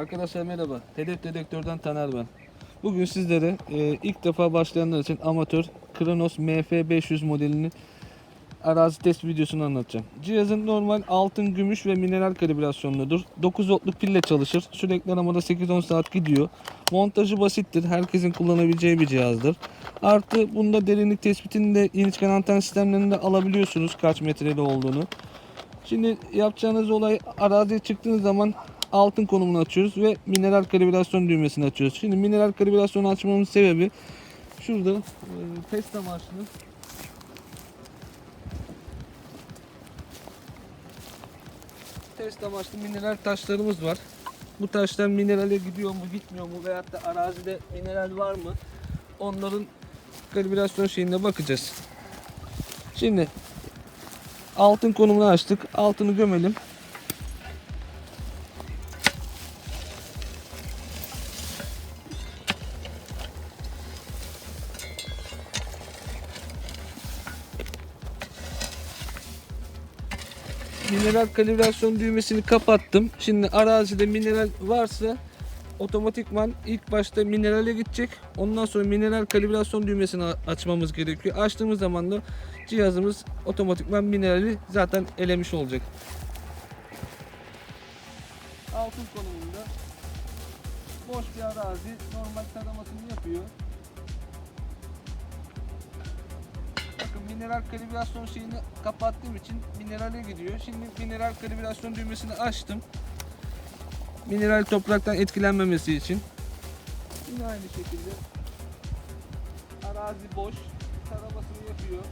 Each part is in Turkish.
Arkadaşlar merhaba. Hedef Dedektör'den Taner ben. Bugün sizlere e, ilk defa başlayanlar için amatör Kronos MF500 modelini arazi test videosunu anlatacağım. Cihazın normal altın, gümüş ve mineral kalibrasyonludur. 9 voltluk pille çalışır. Sürekli aramada 8-10 saat gidiyor. Montajı basittir. Herkesin kullanabileceği bir cihazdır. Artı bunda derinlik tespitini de yeniçken anten sistemlerinde alabiliyorsunuz kaç metreli olduğunu. Şimdi yapacağınız olay araziye çıktığınız zaman altın konumunu açıyoruz ve mineral kalibrasyon düğmesini açıyoruz. Şimdi mineral kalibrasyonu açmamın sebebi şurada e, test amaçlı test amaçlı mineral taşlarımız var. Bu taşlar minerale gidiyor mu gitmiyor mu veyahut da arazide mineral var mı onların kalibrasyon şeyine bakacağız. Şimdi altın konumunu açtık. Altını gömelim. Mineral kalibrasyon düğmesini kapattım. Şimdi arazide mineral varsa otomatikman ilk başta minerale gidecek. Ondan sonra mineral kalibrasyon düğmesini açmamız gerekiyor. Açtığımız zaman da cihazımız otomatikman minerali zaten elemiş olacak. Altın konumunda boş bir arazi normal taramasını yapıyor. Mineral kalibrasyon şeyini kapattığım için minerale gidiyor. Şimdi mineral kalibrasyon düğmesini açtım. Mineral topraktan etkilenmemesi için. Yine aynı şekilde arazi boş taramasını yapıyor.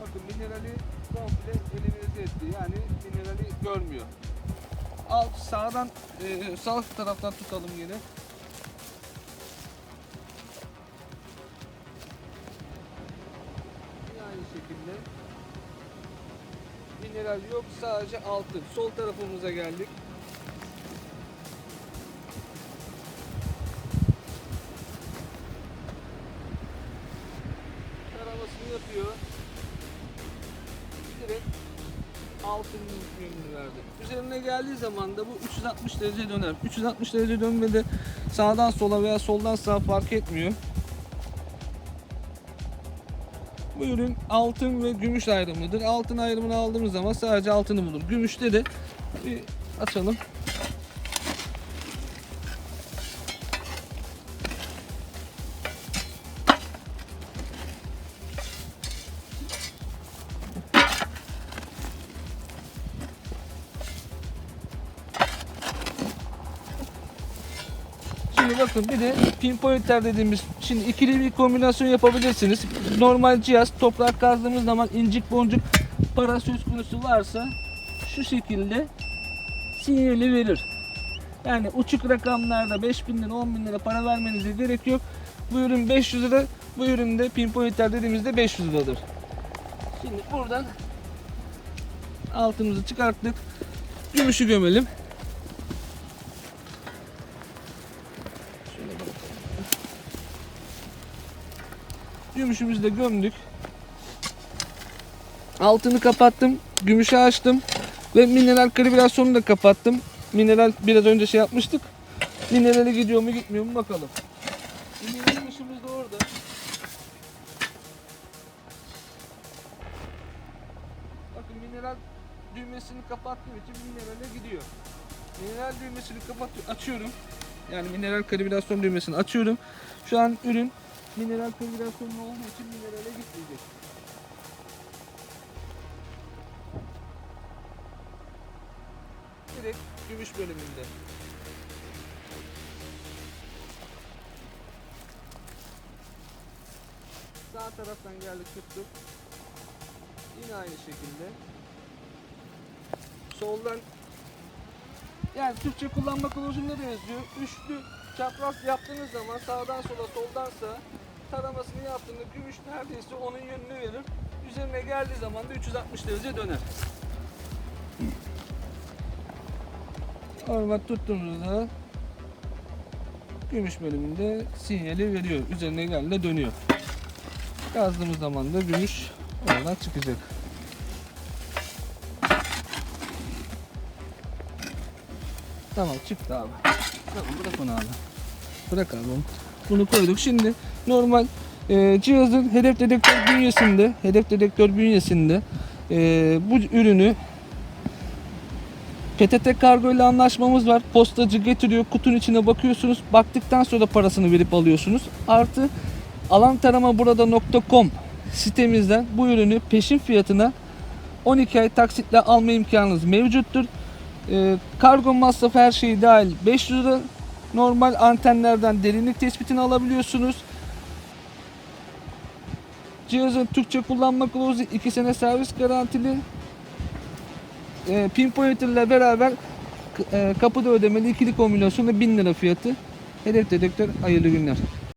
Bakın minerali komple eliminize etti. Yani minerali görmüyor. Alt sağdan e, sağ taraftan tutalım yine. Mineral yok sadece altın. Sol tarafımıza geldik. Taramasını yapıyor. Direkt altın yönünü verdi. Üzerine geldiği zaman da bu 360 derece döner. 360 derece dönmede sağdan sola veya soldan sağa fark etmiyor. Bu ürün altın ve gümüş ayrımıdır. Altın ayrımını aldığımız zaman sadece altını bulur. Gümüşte de bir açalım. Şimdi bakın bir de pinpointer dediğimiz şimdi ikili bir kombinasyon yapabilirsiniz. Normal cihaz toprak kazdığımız zaman incik boncuk para söz konusu varsa şu şekilde sinyali verir. Yani uçuk rakamlarda 5000 lira 10 bin lira para vermenize gerek yok. Bu ürün 500 lira. Bu üründe pinpointer dediğimizde 500 liradır. Şimdi buradan altımızı çıkarttık. Gümüşü gömelim. Gümüşümüzü de gömdük. Altını kapattım. Gümüşü açtım. Ve mineral kalibrasyonunu da kapattım. Mineral biraz önce şey yapmıştık. Minerale gidiyor mu gitmiyor mu bakalım. Mineral ışığımız da orada. Bakın mineral düğmesini kapattığım için minerale gidiyor. Mineral düğmesini kapat açıyorum. Yani mineral kalibrasyon düğmesini açıyorum. Şu an ürün mineral kalibrasyonlu olduğu için minerale gitmeyecek. Direkt gümüş bölümünde. Sağ taraftan geldik tuttuk. Yine aynı şekilde. Soldan yani Türkçe kullanma kılavuzunda da yazıyor. Üçlü çapraz yaptığınız zaman sağdan sola soldan sağa taramasını yaptığında gümüş neredeyse onun yönünü verir. Üzerine geldiği zaman da 360 derece döner. Normal tuttuğumuzda gümüş bölümünde sinyali veriyor. Üzerine geldiğinde dönüyor. Kazdığımız zaman da gümüş oradan çıkacak. Tamam çıktı abi. Tamam bırak onu abi. Bırak abi onu. Bunu koyduk. Şimdi normal e, cihazın hedef dedektör bünyesinde, hedef dedektör bünyesinde e, bu ürünü PTT kargo ile anlaşmamız var. Postacı getiriyor, kutunun içine bakıyorsunuz. Baktıktan sonra parasını verip alıyorsunuz. Artı alantaramaburada.com sitemizden bu ürünü peşin fiyatına 12 ay taksitle alma imkanınız mevcuttur. Ee, kargo masrafı her şeyi dahil 500 lira. Normal antenlerden derinlik tespitini alabiliyorsunuz. Cihazın Türkçe kullanma kılavuzu 2 sene servis garantili. Ee, Pinpointer ile beraber e, kapıda ödemeli ikili kombinasyonu 1000 lira fiyatı. Hedef dedektör hayırlı günler.